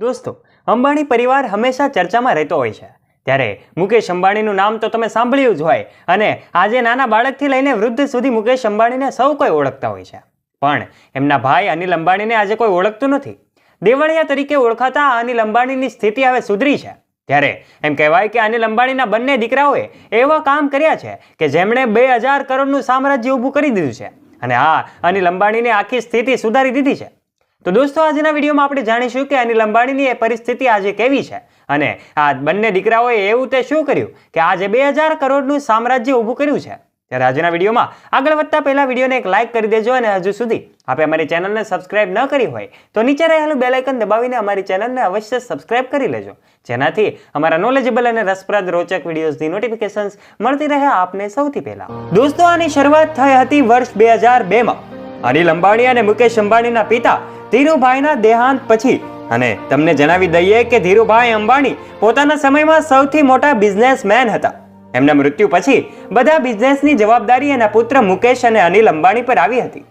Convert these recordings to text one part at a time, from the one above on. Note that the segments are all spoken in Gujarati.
દોસ્તો, અંબાણી પરિવાર હંમેશા ચર્ચામાં રહેતો હોય છે. ત્યારે મુકેશ અંબાણીનું નામ તો તમે સાંભળ્યું જ હોય અને આજે નાના બાળકથી લઈને વૃદ્ધ સુધી મુકેશ અંબાણીને સૌ કોઈ ઓળખતા હોય છે. પણ એમના ભાઈ અનિલ અંબાણીને આજે કોઈ ઓળખતું નથી. દેવળિયા તરીકે ઓળખાતા અનિલ અંબાણીની સ્થિતિ હવે સુધરી છે. ત્યારે એમ કહેવાય કે અનિલ અંબાણીના બંને દીકરાઓએ એવા કામ કર્યા છે કે જેમણે બે હજાર કરોડનું સામ્રાજ્ય ઊભું કરી દીધું છે. અને આ અનિલ અંબાણીને આખી સ્થિતિ સુધારી દીધી છે. તો દોસ્તો, આજના વિડીયોમાં આપણે જાણીશું કે અનિલ અંબાણીની એ પરિસ્થિતિ આજે કેવી છે અને આ બંને દીકરાઓએ એવું તે શું કર્યું કે આજે બે હજાર કરોડનું સામ્રાજ્ય ઊભું કર્યું છે. ત્યારે આજના વિડીયોમાં આગળ વધતા પહેલા વિડીયોને એક લાઇક કરી દેજો અને હજુ સુધી આપણે અમારી ચેનલને સબસ્ક્રાઇબ ન કરી હોય તો નીચે રહેલું બેલાઇકન દબાવીને અમારી ચેનલને અવશ્ય સબસ્ક્રાઇબ કરી લેજો. જેનાથી અમારા નોલેજેબલ અને રસપ્રદ રોચક વિડીયોઝની નોટિફિકેશન્સ મળતી રહે આપને સૌથી પહેલા. દોસ્તો, આની શરૂઆત થઈ હતી વર્ષ બે હજાર બેમાં. અનિલ અંબાણી અને મુકેશ અંબાણીના પિતા ધીરુભાઈના દેહાંત પછી. અને તમને જણાવી દઈએ કે ધીરુભાઈ અંબાણી પોતાના સમયમાં સૌથી મોટા બિઝનેસમેન હતા. એમના મૃત્યુ પછી બધા બિઝનેસની જવાબદારી એના પુત્ર મુકેશ અને અનિલ અંબાણી પર આવી હતી.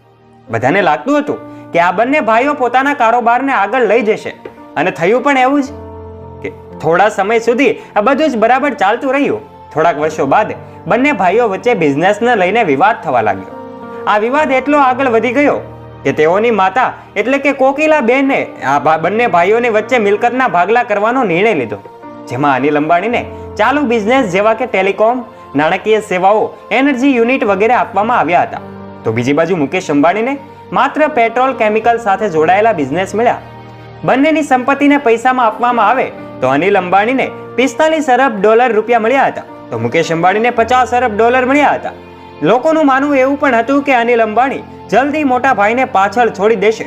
બધાને લાગતું હતું કે આ બંને ભાઈઓ પોતાના કારોબારને આગળ લઈ જશે. અને થયું પણ એવું જ કે થોડા સમય સુધી આ બધું જ બરાબર ચાલતું રહ્યું. થોડાક વર્ષો બાદ બંને ભાઈઓ વચ્ચે બિઝનેસને લઈને વિવાદ થવા લાગ્યો. આ વિવાદ એટલો આગળ વધી ગયો કે તેઓની માતા એટલે કે કોકિલા બેને આ બંને ભાઈઓની વચ્ચે મિલકતના ભાગલા કરવાનો નિર્ણય લીધો. જેમાં અનિલ અંબાણીને ચાલુ બિઝનેસ જેવા કે ટેલિકોમ, નાણાકીય સેવાઓ, એનર્જી યુનિટ વગેરે આપવામાં આવ્યા હતા. તો બીજી બાજુ મુકેશ અંબાણીને માત્ર પેટ્રોલ, કેમિકલ સાથે જોડાયેલા બિઝનેસ મળ્યા. બંનેની સંપત્તિને પૈસામાં આપવામાં આવે તો અનિલ અંબાણીને પિસ્તાલીસ અરબ ડોલર રૂપિયા મળ્યા હતા. તો મુકેશ અંબાણીને પચાસ અરબ ડોલર મળ્યા હતા. લોકોનું માનવું એવું પણ હતું કે અનિલ અંબાણી જલ્દી મોટા ભાઈને પાછળ છોડી દેશે.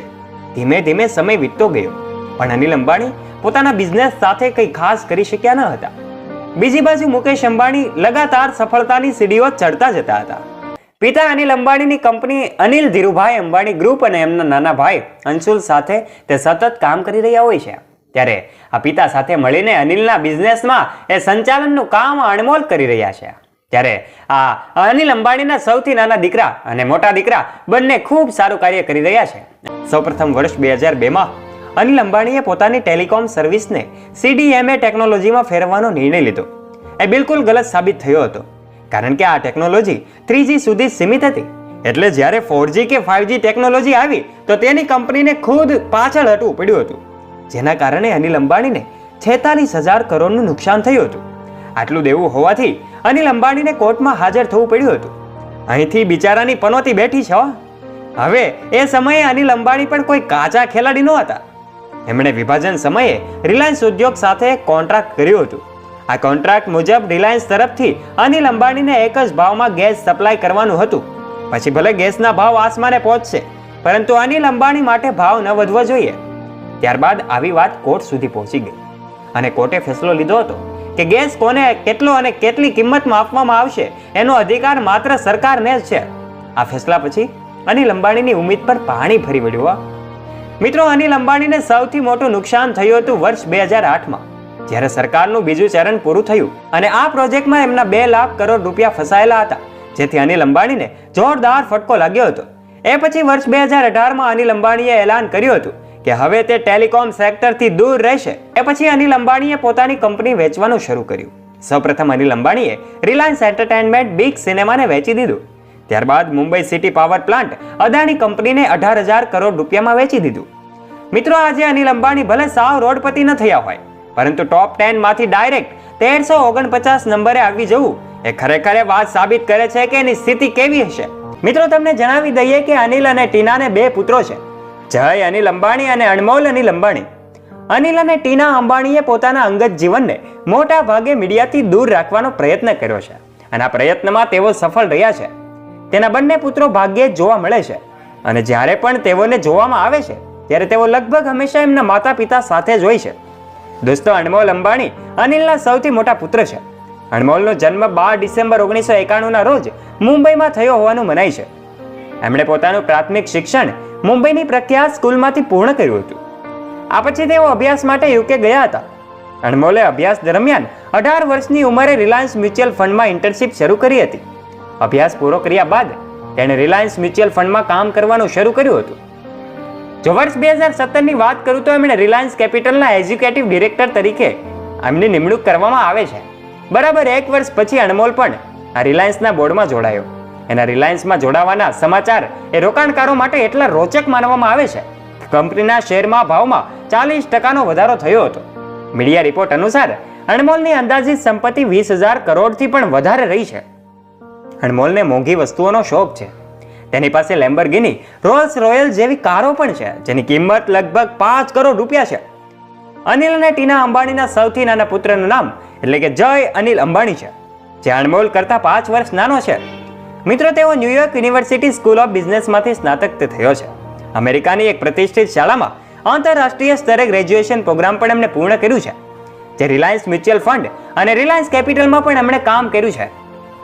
ધીમે ધીમે સમય વીતતો ગયો, પણ અનિલ અંબાણી પોતાના બિઝનેસ સાથે કંઈ ખાસ કરી શક્યા ન હતા. બીજી બાજુ મુકેશ અંબાણી લગાતાર સફળતાની સીડીઓ ચડતા જતા હતા. પિતા અનિલ અંબાણીની કંપની અનિલ ધીરુભાઈ અંબાણી ગ્રુપ અને એમના નાના ભાઈ અંશુલ સાથે તે સતત કામ કરી રહ્યા હોય છે. ત્યારે આ પિતા સાથે મળીને અનિલના બિઝનેસમાં એ સંચાલનનું કામ અણમોલ કરી રહ્યા છે. ત્યારે આ અનિલ અંબાણીના સૌથી નાના દીકરા અને મોટા દીકરા બંને ખૂબ સારું કાર્ય કરી રહ્યા છે. સૌપ્રથમ વર્ષ બે હજાર બેમાં અનિલ અંબાણીએ પોતાની ટેલિકોમ સર્વિસને સીડીએમએ ટેકનોલોજીમાં ફેરવવાનો નિર્ણય લીધો. એ બિલકુલ ગલત સાબિત થયો હતો, કારણ કે આ ટેકનોલોજી થ્રીજી સુધી સીમિત હતી. એટલે જ્યારે ફોરજી કે ફાઇવજી ટેકનોલોજી આવી, તો તેની કંપનીને ખુદ પાછળ હટવું પડ્યું હતું. જેના કારણે અનિલ અંબાણીને છેતાલીસ હજાર કરોડનું નુકસાન થયું હતું. આટલું દેવું હોવાથી અનિલ અંબાણીને કોર્ટમાં હાજર થવું પડ્યું હતું. અહીંથી બિચારાની પનોતી બેઠી છે હવે એ સમયે અનિલ અંબાણી પણ કોઈ કાચા ખેલાડી નહોતા. એમણે વિભાજન સમયે રિલાયન્સ ઉદ્યોગ સાથે કોન્ટ્રાક્ટ કર્યું હતું. આ કોન્ટ્રાક્ટ મુજબ રિલાયન્સ તરફથી અનિલ અંબાણીને એક જ ભાવમાં ગેસ સપ્લાય કરવાનું હતું. પછી ભલે ગેસના ભાવ આસમાને પહોંચશે, પરંતુ અનિલ અંબાણી માટે ભાવ ન વધવો જોઈએ. ત્યારબાદ આવી વાત કોર્ટ સુધી પહોંચી ગઈ. અને કોર્ટે ફેસલો લીધો હતો. કે ગેસ કોને કેટલો અને કેટલી કિંમતમાં આપવામાં આવશે એનો અધિકાર માત્ર સરકારને જ છે આ ફેસલા પછી અનિલ અંબાણીની ઉમ્મીદ પર પાણી ફરી વળ્યું. મિત્રો, અનિલ અંબાણીને સૌથી મોટું નુકસાન થયું હતું વર્ષ બે હજાર આઠમાં, જ્યારે સરકારનું બીજું ચરણ પૂરું થયું અને આ પ્રોજેક્ટમાં એમના બે લાખ કરોડ રૂપિયા ફસાયેલા હતા, જેથી અનિલ અંબાણીને જોરદાર ફટકો લાગ્યો હતો એ પછી વર્ષ બે હજાર અઢારમાં અનિલ અંબાણીએ એલાન કર્યું હતું કે હવે તે ટેલિકોમ સેક્ટરથી દૂર રહેશે. એ પછી અનિલ અંબાણીએ પોતાની કંપની વેચવાનું શરૂ કર્યું. સૌપ્રથમ અનિલ અંબાણીએ રિલાયન્સ એન્ટરટેનમેન્ટ બિગ સિનેમાને વેચી દીધું. ત્યારબાદ Mumbai city power plant Adani કંપનીને અઢાર હજાર કરોડ રૂપિયામાં વેચી દીધું. મિત્રો, આજે અનિલ અંબાણી ભલે સાવ રોડપતિ ન થયા હોય, પરંતુ ટોપ ટેનમાંથી ડાયરેક્ટ તેરસો ઓગણપચાસ નંબરે આવી જવું એ ખરેખર વાત સાબિત કરે છે કે એની સ્થિતિ કેવી હશે. મિત્રો, તમને જણાવી દઈએ કે અનિલ અને ટીનાને બે પુત્રો છે. જય અનિલ અંબાણી અને અણમોલ અનિલ અંબાણી. અનિલ અને ટીના અંબાણીએ પોતાના અંગત જીવનને મોટા ભાગે મીડિયાથી દૂર રાખવાનો પ્રયત્ન કર્યો છે અને આ પ્રયત્નમાં તેઓ સફળ રહ્યા છે. તેના બંને પુત્રો ભાગ્યે જ જોવા મળે છે અને જ્યારે પણ તેઓને જોવામાં આવે છે, ત્યારે તેઓ લગભગ હંમેશા એમના માતા પિતા સાથે જ હોય છે. દોસ્તો, અણમોલ અંબાણી અનિલના સૌથી મોટા પુત્ર છે. અણમોલનો જન્મ બાર ડિસેમ્બર ઓગણીસો એકાણુંના રોજ મુંબઈમાં થયો હોવાનું મનાય છે. એમણે પોતાનું પ્રાથમિક શિક્ષણ મુંબઈની પ્રખ્યાત સ્કૂલમાંથી પૂર્ણ કર્યું હતું. આ પછી તેઓ અભ્યાસ માટે યુકે ગયા હતા. અણમોલે અભ્યાસ દરમિયાન અઢાર વર્ષની ઉંમરે રિલાયન્સ મ્યુચ્યુઅલ ફંડમાં ઇન્ટર્નશીપ શરૂ કરી હતી. અભ્યાસ પૂરો કર્યા બાદ તેણે રિલાયન્સ મ્યુચ્યુઅલ ફંડમાં કામ કરવાનું શરૂ કર્યું હતું. જો વર્ષ બે હજાર સત્તરની વાત કરું તો એમણે રિલાયન્સ કેપિટલના એજ્યુકેટિવ ડિરેક્ટર તરીકે એમની નિમણૂક કરવામાં આવે છે. બરાબર એક વર્ષ પછી અણમોલ પણ આ રિલાયન્સના બોર્ડમાં જોડાયો. એના રિલાયન્સમાં જોડાવાના સમાચાર એ રોકાણકારો માટે એટલા રોચક માનવામાં આવે છે. કંપનીના શેરમાં ભાવમાં ચાલીસ ટકાનો વધારો થયો હતો. મીડિયા રિપોર્ટ અનુસાર, અણમોલની અંદાજિત સંપત્તિ વીસ હજાર કરોડથી પણ વધારે રહી છે. અણમોલને મોંઘી વસ્તુઓનો શોખ છે. તેની પાસે લેમ્બરગિની, રોલ્સ રોયલ જેવી કારો પણ છે, જેની કિંમત લગભગ પાંચ કરોડ રૂપિયા છે. અનિલ અને ટીના અંબાણીના સૌથી નાના પુત્રનું નામ એટલે કે જય અનિલ અંબાણી છે, જે અણમોલ કરતા પાંચ વર્ષ નાનો છે. મિત્રો, તેઓ New York university school of બિઝનેસમાંથી સ્નાતક થયો છે. અમેરિકાની એક પ્રતિષ્ઠિત શાળામાં આંતરરાષ્ટ્રીય સ્તરે ગ્રેજ્યુએશન પ્રોગ્રામ પણ એમણે પૂર્ણ કર્યું છે. જે રિલાયન્સ મ્યુચ્યુઅલ ફંડ અને રિલાયન્સ કેપિટલમાં પણ એમણે કામ કર્યું છે.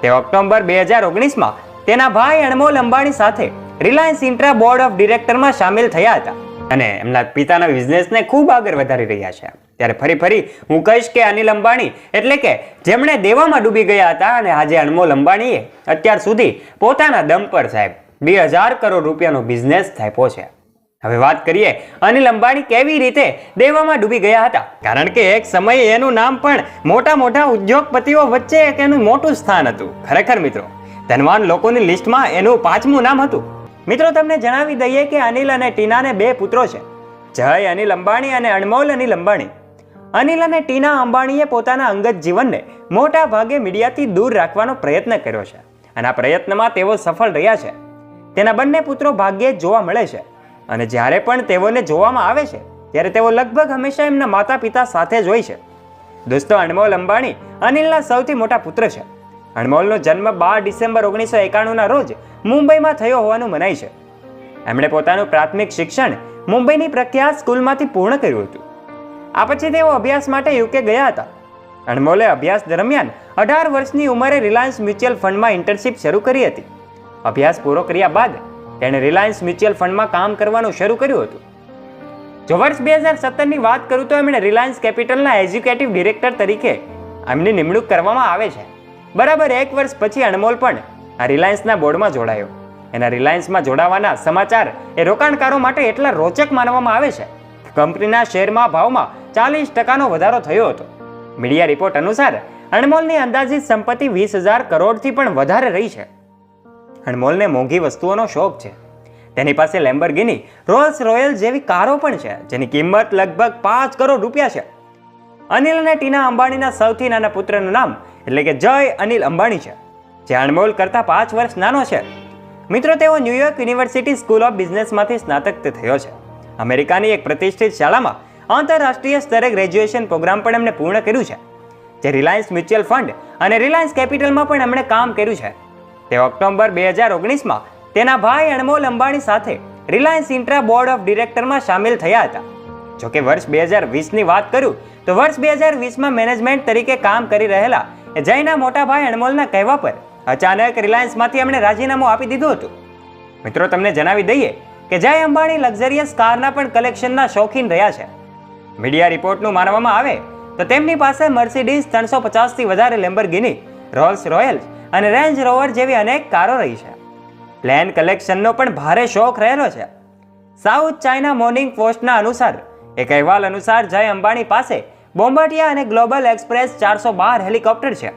તે ઓક્ટોબર બે હજાર ઓગણીસમાં તેના ભાઈ અણમોલ અંબાણી સાથે રિલાયન્સ ઇન્ટ્રા બોર્ડ ઓફ ડિરેક્ટરમાં સામેલ થયા હતા અને એમના પિતાના બિઝનેસને ખૂબ આગળ વધારી રહ્યા છે. ત્યારે ફરી ફરી હું કહીશ કે અનિલ અંબાણી એટલે કે જેમણે દેવામાં ડૂબી ગયા હતા અને આજે અણમોલ અંબાણીએ અત્યાર સુધી પોતાના દમ પર સાહેબ બે હજાર કરોડ રૂપિયાનો બિઝનેસ થાપ્યો છે. હવે વાત કરીએ અનિલ અંબાણી કેવી રીતે દેવામાં ડૂબી ગયા હતા? કારણ કે એક સમયે એનું નામ પણ મોટા મોટા ઉદ્યોગપતિઓ વચ્ચે એક એનું મોટું સ્થાન હતું. ખરેખર મિત્રો, ધનવાન લોકોની લિસ્ટમાં એનું પાંચમું નામ હતું. મિત્રો, તમને જણાવી દઈએ કે અનિલ અને ટીનાને બે પુત્રો છે. જય અનિલ અંબાણી અને અણમોલ અનિલ અંબાણી. અનિલ અને ટીના અંબાણીએ પોતાના અંગત જીવનને મોટા ભાગે મીડિયાથી દૂર રાખવાનો પ્રયત્ન કર્યો છે. અને આ પ્રયત્નમાં તેઓ સફળ રહ્યા છે. તેના બંને પુત્રો ભાગ્યે જ જોવા મળે છે. અને જ્યારે પણ તેઓને જોવામાં આવે છે, ત્યારે તેઓ લગભગ હંમેશા એમના માતા પિતા સાથે જ હોય છે. દોસ્તો, અણમોલ અંબાણી અનિલના સૌથી મોટા પુત્ર છે. અણમોલનો જન્મ બાર ડિસેમ્બર ઓગણીસો એકાણુંના રોજ મુંબઈમાં થયો હોવાનું મનાય છે. એમણે પોતાનું પ્રાથમિક શિક્ષણ મુંબઈની પ્રખ્યાત સ્કૂલમાંથી પૂર્ણ કર્યું હતું. આ પછી તેઓ અભ્યાસ માટે યુકે ગયા હતા. અણમોલે અભ્યાસ દરમિયાન અઢાર વર્ષની ઉંમરે રિલાયન્સ મ્યુચ્યુઅલ ફંડમાં ઇન્ટર્નશીપ શરૂ કરી હતી. અભ્યાસ પૂરો કર્યા બાદ તેણે રિલાયન્સ મ્યુચ્યુઅલ ફંડમાં કામ કરવાનું શરૂ કર્યું હતું. જો વર્ષ બે હજાર સત્તરની વાત કરું તો એમણે રિલાયન્સ કેપિટલના એજ્યુકેટિવ ડિરેક્ટર તરીકે એમની નિમણૂક કરવામાં આવે છે. બરાબર એક વર્ષ પછી અણમોલ પણ આ રિલાયન્સના બોર્ડમાં જોડાયો. એના રિલાયન્સમાં જોડાવાના સમાચાર એ રોકાણકારો માટે એટલા રોચક માનવામાં આવે છે. કંપનીના શેરમાં ભાવમાં ચાલીસ ટકાનો વધારો થયો હતો. મીડિયા રિપોર્ટ અનુસાર, અણમોલની અંદાજિત સંપત્તિ વીસ હજાર કરોડથી પણ વધારે રહી છે. અણમોલને મોંઘી વસ્તુઓનો શોખ છે. તેની પાસે લેમ્બરગિની રોલ્સ રોયલ જેવી કારો પણ છે, જેની કિંમત લગભગ પાંચ કરોડ રૂપિયા છે. અનિલ અને ટીના અંબાણીના સૌથી નાના પુત્રનું નામ, એટલે કે જય અનિલ અંબાણી છે, જે અણમોલ કરતા પાંચ વર્ષ નાનો છે. મિત્રો, તેઓ New York university school of બિઝનેસમાંથી સ્નાતક થયો છે. અમેરિકાની એક પ્રતિષ્ઠિત શાળામાં આંતરરાષ્ટ્રીય સ્તરે ગ્રેજ્યુએશન પ્રોગ્રામ પણ એમણે પૂર્ણ કર્યું છે, જે રિલાયન્સ મ્યુચ્યુઅલ ફંડ અને રિલાયન્સ કેપિટલમાં પણ એમણે કામ કર્યું છે. તે ઓક્ટોબર બે હજાર ઓગણીસમાં તેના ભાઈ અણમોલ અંબાણી સાથે રિલાયન્સ ઇન્ટ્રા બોર્ડ ઓફ ડિરેક્ટરમાં સામેલ થયા હતા. જોકે વર્ષ બે હજાર વીસની વાત કરું, તો વર્ષ બે હજાર વીસમાં મેનેજમેન્ટ તરીકે કામ કરી રહેલા જયના મોટા ભાઈ અણમોલના કહેવા પર અચાનક રિલાયન્સમાંથી એમણે રાજીનામું આપી દીધું હતું. મિત્રો, તમને જણાવી દઈએ કે જય અંબાણી લક્ઝરિયસ કારના પણ કલેક્શનના શોખીન રહ્યા છે. મીડિયા રિપોર્ટનું માનવામાં આવે તો તેમની પાસે મર્સિડીઝ ત્રણસો પચાસથી વધારે લેમ્બરગિની રોલ્સ રોયલ અને રેન્જ રોવર જેવી અનેક કારો રહી છે. પ્લેન કલેક્શનનો પણ ભારે શોખ રહેલો છે. સાઉથ ચાઇના મોર્નિંગ પોસ્ટના અનુસાર, એક અહેવાલ અનુસાર જય અંબાણી પાસે બોમ્બાટિયા અને ગ્લોબલ એક્સપ્રેસ ચારસો બાર હેલિકોપ્ટર છે.